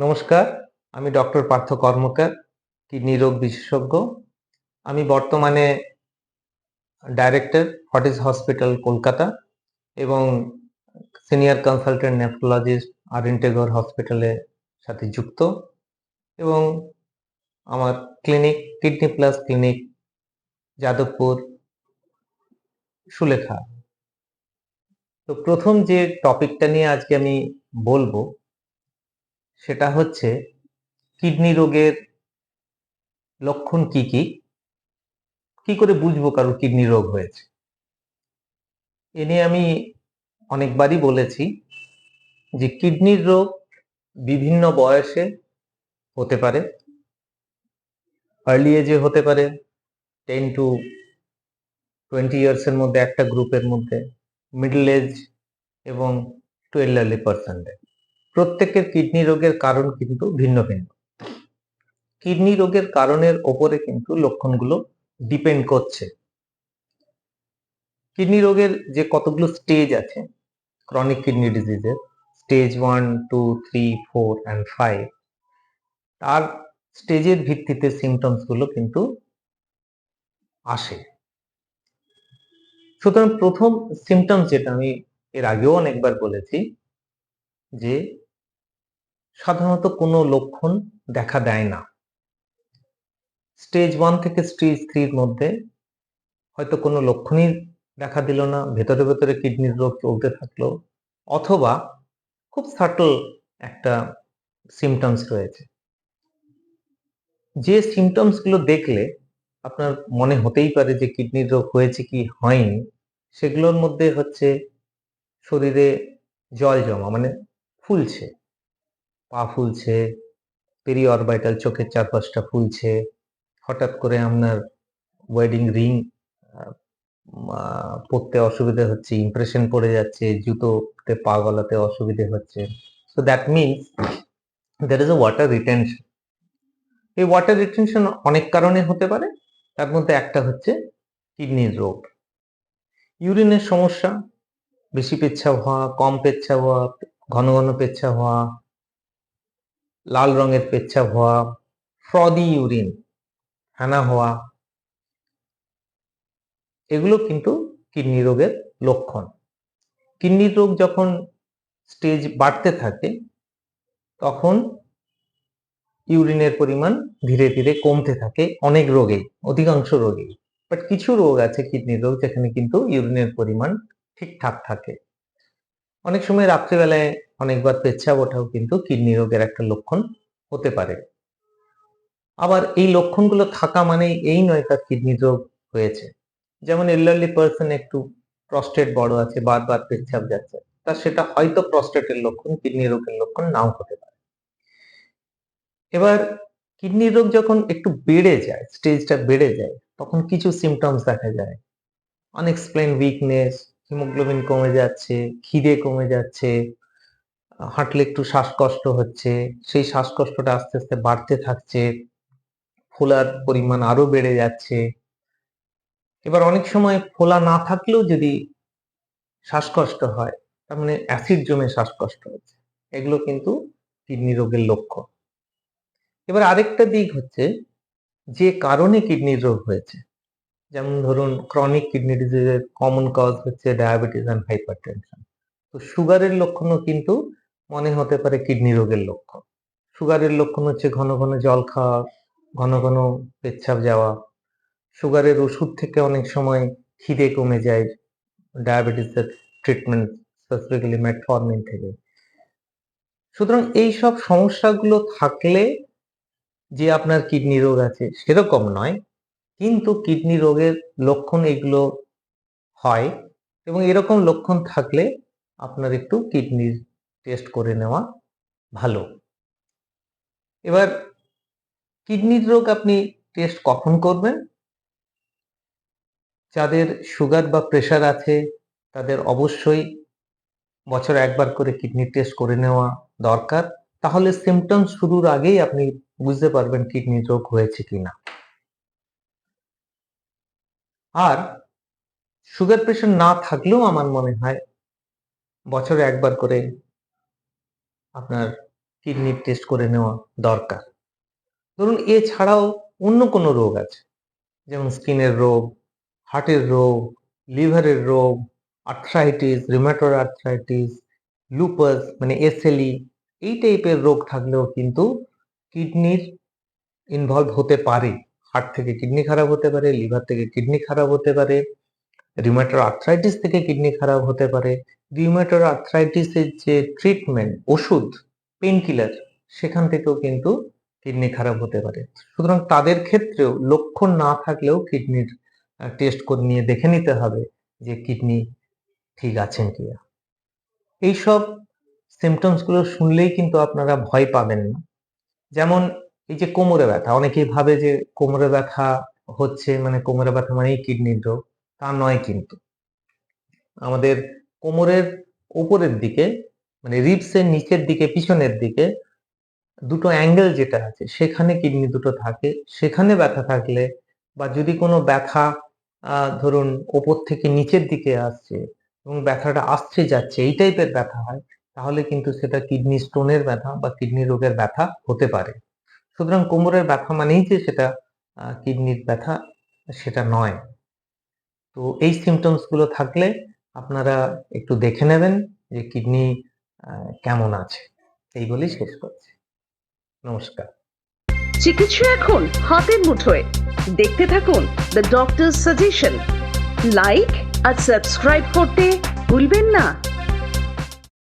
নমস্কার, আমি ডক্টর পার্থ কর্মকার, কিডনি রোগ বিশেষজ্ঞ। আমি বর্তমানে ডাইরেক্টর ফর্টিস হসপিটাল, কলকাতা এবং সিনিয়র কনসালটেন্ট নেফ্রোলজিস্ট আর ইন্টেগর হসপিটালের সাথে যুক্ত এবং আমার clinic, kidney plus clinic, Jadavpur, Sulekha. তো প্রথম যে টপিকটা নিয়ে আজকে আমি বলব সেটা হচ্ছে কিডনি রোগের লক্ষণ কি কি? কি করে বুঝব কারও কিডনি রোগ হয়েছে? এ নিয়ে আমি অনেকবারই বলেছি যে কিডনির রোগ বিভিন্ন বয়সে হতে পারে আর্লি এজে হতে পারে টেন টু টোয়েন্টি ইয়ার্সের মধ্যে একটা গ্রুপের মধ্যে মিডল এজ এবং টু এল্ডারলি পার্সেন্টে প্রত্যেকের কিডনি রোগের কারণ কিন্তু ভিন্ন ভিন্ন। কিডনি রোগের কারণের ওপরে কিন্তু লক্ষণগুলো ডিপেন্ড করছে। কিডনি রোগের যে কতগুলো স্টেজ আছে chronic kidney ডিজিজের stage one two three four and five তার স্টেজের ভিত্তিতে সিমটমসগুলো কিন্তু আসে। সুতরাং প্রথম সিমটমস যেটা আমি এর আগেও অনেকবার বলেছি যে সাধারণত কোনো লক্ষণ দেখা দেয় না। স্টেজ ওয়ান থেকে স্টেজ থ্রির মধ্যে হয়তো কোনো লক্ষণই দেখা দিল না, ভেতরে ভেতরে কিডনির রোগ চলতে থাকল, অথবা খুব সাটল একটা সিমটমস রয়েছে। যে সিমটমসগুলো দেখলে আপনার মনে হতেই পারে যে কিডনির রোগ হয়েছে কি হয়নি, সেগুলোর মধ্যে হচ্ছে শরীরে জল জমা মানে ফুলছে। পা ফুলছে পেরি অরবাইটাল চোখের চারপাশটা ফুলছে। হঠাৎ করে আপনার ওয়েডিং রিং পরতে অসুবিধা হচ্ছে ইমপ্রেশন পড়ে যাচ্ছে, জুতোতে পা গলাতে অসুবিধে হচ্ছে। So that means there is a water retention এই ওয়াটার রিটেনশন অনেক কারণে হতে পারে। তার মধ্যে একটা হচ্ছে কিডনির রোগ। ইউরিনের সমস্যা, বেশি পেচ্ছাপ হওয়া, কম পেচ্ছাপ হওয়া ঘন ঘন পেচ্ছাপ হওয়া, লাল রঙের পেচ্ছাপ হওয়া ফ্রদি ইউরিন হানা হওয়া, এগুলো কিন্তু কিডনি রোগের লক্ষণ। কিডনির রোগ যখন স্টেজ বাড়তে থাকে, তখন ইউরিনের পরিমাণ ধীরে ধীরে কমতে থাকে অনেক রোগেই অধিকাংশ রোগেই। বাট কিছু রোগ আছে কিডনির রোগ যেখানে কিন্তু ইউরিনের পরিমাণ ঠিকঠাক থাকে। অনেক সময় রাত্রিবেলায় অনেকবার পেচ্ছাপ ওঠাও কিন্তু কিডনি রোগের একটা লক্ষণ হতে পারে। আবার এই লক্ষণগুলো থাকা মানে এই নয় তার কিডনি রোগ হয়েছে। যেমন এল্ডারলি পার্সন একটু প্রস্টেট বড় আছে, বারবার পেচ্ছাপ যাচ্ছে, তা সেটা হয়তো প্রস্টেটের লক্ষণ, কিডনি রোগের লক্ষণ নাও হতে পারে। এবার কিডনি রোগ যখন একটু বেড়ে যায় স্টেজটা বেড়ে যায়, তখন কিছু সিমটমস দেখা যায়। আনএক্সপ্লেন উইকনেস হিমোগ্লোবিন কমে যাচ্ছে, খিদে কমে যাচ্ছে, হাঁটলে একটু শ্বাসকষ্ট হচ্ছে, সেই শ্বাসকষ্টটা আস্তে আস্তে বাড়তে থাকছে, ফোলার পরিমাণ আরও বেড়ে যাচ্ছে। এবার অনেক সময় ফোলা না থাকলেও যদি শ্বাসকষ্ট হয়, তার মানে অ্যাসিড জমে শ্বাসকষ্ট হচ্ছে, এগুলো কিন্তু কিডনি রোগের লক্ষণ। এবার আরেকটা দিক হচ্ছে, যে কারণে কিডনির রোগ হয়েছে যেমন ধরুন ক্রনিক কিডনি ডিজিজের কমন কজ হচ্ছে ডায়াবেটিস অ্যান্ড হাইপার টেনশন তো সুগারের লক্ষণও কিন্তু মনে হতে পারে কিডনি রোগের লক্ষণ। সুগারের লক্ষণ হচ্ছে ঘন ঘন জল খাওয়া, ঘন ঘন পেচ্ছাপ যাওয়া। সুগারের ওষুধ থেকে অনেক সময় খিদে কমে যায় ডায়াবেটিসের ট্রিটমেন্ট স্পেসিফিক্যালি মেটফর্মিন থেকে। সুতরাং এই সব সমস্যাগুলো থাকলে যে আপনার কিডনি রোগ আছে সেরকম নয়। কিন্তু কিডনি রোগের লক্ষণ এগুলো হয় এবং এরকম লক্ষণ থাকলে আপনার একটু কিডনির টেস্ট করে নেওয়া ভালো। এবার কিডনির রোগ আপনি টেস্ট কখন করবেন? যাদের সুগার বা প্রেশার আছে, তাদের অবশ্যই বছর একবার করে কিডনি টেস্ট করে নেওয়া দরকার। তাহলে সিমটমস শুরুর আগেই আপনি বুঝতে পারবেন কিডনি রোগ হয়েছে কিনা। আর সুগার প্রেশার না থাকলেও আমার মনে হয় বছরে একবার করে আপনার কিডনির টেস্ট করে নেওয়া দরকার। ধরুন এছাড়াও অন্য কোনো রোগ আছে, যেমন স্কিনের রোগ হার্টের রোগ লিভারের রোগ আর্থ্রাইটিস রিমাটোর আর্থ্রাইটিস লুপাস মানে এসএলই এই টাইপের রোগ থাকলেও কিন্তু কিডনির ইনভলভ হতে পারে। হার্ট থেকে কিডনি খারাপ হতে পারে লিভার থেকে কিডনি খারাপ হতে পারে রিউমাটর আর্থ্রাইটিস থেকে কিডনি খারাপ হতে পারে। রিউমাটর আর্থ্রাইটিসের যে ট্রিটমেন্ট ওষুধ পেন কিলার সেখান থেকেও কিন্তু কিডনি খারাপ হতে পারে। সুতরাং তাদের ক্ষেত্রেও লক্ষণ না থাকলেও কিডনির টেস্ট করে নিয়ে দেখে নিতে হবে যে কিডনি ঠিক আছেন কিনা। এইসব সিমটমসগুলো শুনলেই কিন্তু আপনারা ভয় পাবেন না। যেমন এই যে কোমরে ব্যথা, অনেকেই ভাবে যে কোমরে ব্যথা হচ্ছে মানে কোমরে ব্যথা মানেই কিডনির রোগ, তা নয় কিন্তু। আমাদের কোমরের উপরের দিকে মানে রিপসের নিচের দিকে, পিছনের দিকে দুটো অ্যাঙ্গেল যেটা আছে, সেখানে কিডনি দুটো থাকে, সেখানে ব্যথা থাকলে বা যদি কোনো ব্যথা ধরুন ওপর থেকে নিচের দিকে আসছে এবং ব্যথাটা আসছে যাচ্ছে, এই টাইপের ব্যথা হয়, তাহলে কিন্তু সেটা কিডনি স্টোনের ব্যথা বা কিডনি রোগের ব্যথা হতে পারে। সুতরাং কোমরের ব্যথা মানেই যে সেটা কিডনির ব্যথা, সেটা নয়। তো এই সিমটমসগুলো থাকলে আপনারা একটু দেখে নেবেন যে কিডনি কেমন আছে। এই বলেই শেষ করছি। নমস্কার। চিকিৎসা এখন হাতের মুঠোয়। দেখতে থাকুন দ্য ডক্টর সাজেশন লাইক আর সাবস্ক্রাইব করতে ভুলবেন না।